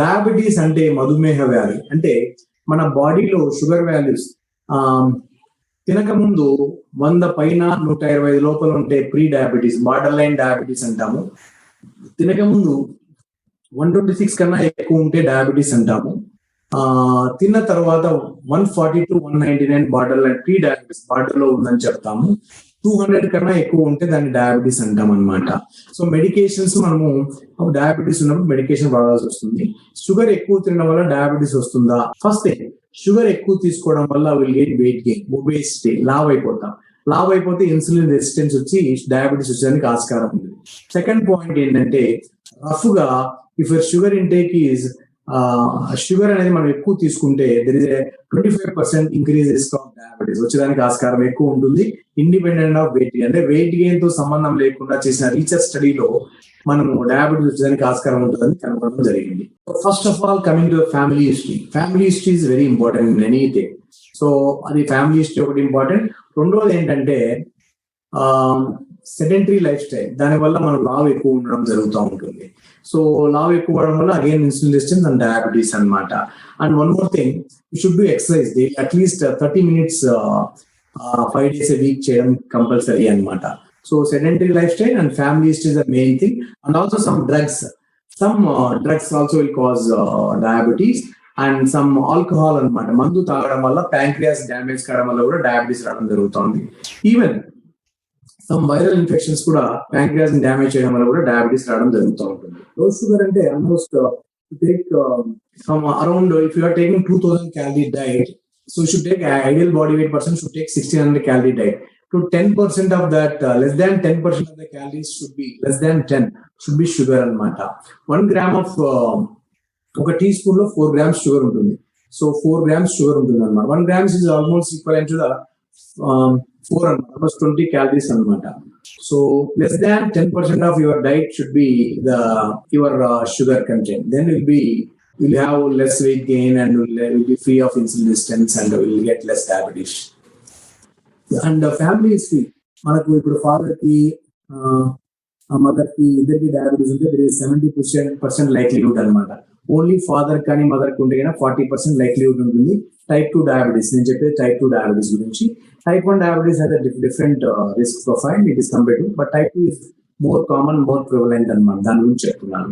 Diabetes అంటే మధుమేహ వ్యాధి. అంటే మన బాడీలో షుగర్ వాల్యూస్ తినక ముందు వంద పైన నూట ఇరవై ఐదు లోపల ఉంటే pre diabetes border line diabetes అంటాము. తినక ముందు వన్ ట్వంటీ సిక్స్ కన్నా ఎక్కువ ఉంటే డయాబెటీస్ అంటాము. ఆ తిన్న తర్వాత one forty to one ninety nine borderline pre diabetes బార్డర్లో ఉందని చెప్తాము. టూ హండ్రెడ్ కన్నా ఎక్కువ ఉంటే దాన్ని డయాబెటీస్ అంటాం అనమాట సో మెడికేషన్స్ మనము డయాబెటీస్ ఉన్నప్పుడు మెడికేషన్ వాడాల్సి వస్తుంది. షుగర్ ఎక్కువ తినడం వల్ల డయాబెటీస్ వస్తుందా? ఫస్ట్ షుగర్ ఎక్కువ తీసుకోవడం వల్ల will gain weight gain obesity లావ్ అయిపోతాం. లావ్ అయిపోతే ఇన్సులిన్ రెసిస్టెన్స్ వచ్చి డయాబెటీస్ వచ్చేదానికి ఆస్కారం ఉంది. సెకండ్ పాయింట్ ఏంటంటే రఫ్గా if your sugar intake is sugar అనేది మనం ఎక్కువ తీసుకుంటే there is twenty five percent increase risk of diabetes వచ్చేదానికి ఆస్కారం ఎక్కువ ఉంటుంది. ఇండిపెండెంట్ ఆఫ్ వెయిట్ అంటే వెయిట్ గెయిన్తో సంబంధం లేకుండా చేసిన రీసెర్చ్ స్టడీలో మనం డయాబెటీస్ వచ్చేదానికి ఆస్కారం ఉంటుందని కనుగొనడం జరిగింది. First of all coming to family history family history is very important in anything so అది ఫ్యామిలీ హిస్టరీ ఒకటి ఇంపార్టెంట్ రెండోది ఏంటంటే సెడెంటరీ లైఫ్ స్టైల్ దానివల్ల మనం లావ్ ఎక్కువ ఉండడం జరుగుతూ ఉంటుంది. సో లావ్ ఎక్కువ అవడం వల్ల again insulin resistance and diabetes అనమాట and one more thing you should do exercise day at least thirty minutes five days a week చేయడం కంపల్సరీ అనమాట so sedentary lifestyle and family is the main thing and also some drugs some drugs also will cause diabetes and some alcohol అనమాట మందు తాగడం వల్ల pancreas damage కావడం వల్ల కూడా diabetes రావడం జరుగుతుంది. ఈవెన్ సమ్ వైరల్ ఇన్ఫెక్షన్స్ కూడా ప్యాంక్రియాస్ డ్యామేజ్ చేయడం వల్ల కూడా డయాబెటీస్ రావడం జరుగుతూ ఉంటుంది. లో షుగర్ అంటే almost take some around if you are taking two thousand calorie diet so should take ideal body weight person should take sixteen hundred calorie diet to ten percent of that less than ten percent of the calories should be less than ten should be sugar అనమాట one gram of ఒక టీ స్పూన్లో four grams sugar ఉంటుంది. So four grams sugar ఉంటుంది అనమాట one grams is almost equal to the four అనమాట almost twenty calories అనమాట so less than ten percent of your diet should be the your sugar content then will be will have less weight gain and will, will uh, be free of insulin resistance and will get less diabetes. And family history మనకు ఇప్పుడు ఫాదర్కి మదర్కి ఇద్దరికి diabetes ఉంటే there is seventy percent percent likelihood అనమాట only father కానీ మదర్కి ఉంటే కానీ ఫార్టీ పర్సెంట్ లైక్లీహుడ్ ఉంటుంది. టైప్ టూ డయాబెటీస్ నేను చెప్పేది టైప్ టూ డయాబెటీస్ గురించి. టైప్ వన్ డయాబెటీస్ అయితే different risk profile it is compare to but type two is more common more prevalent అనమాట దాని గురించి చెప్తున్నాను.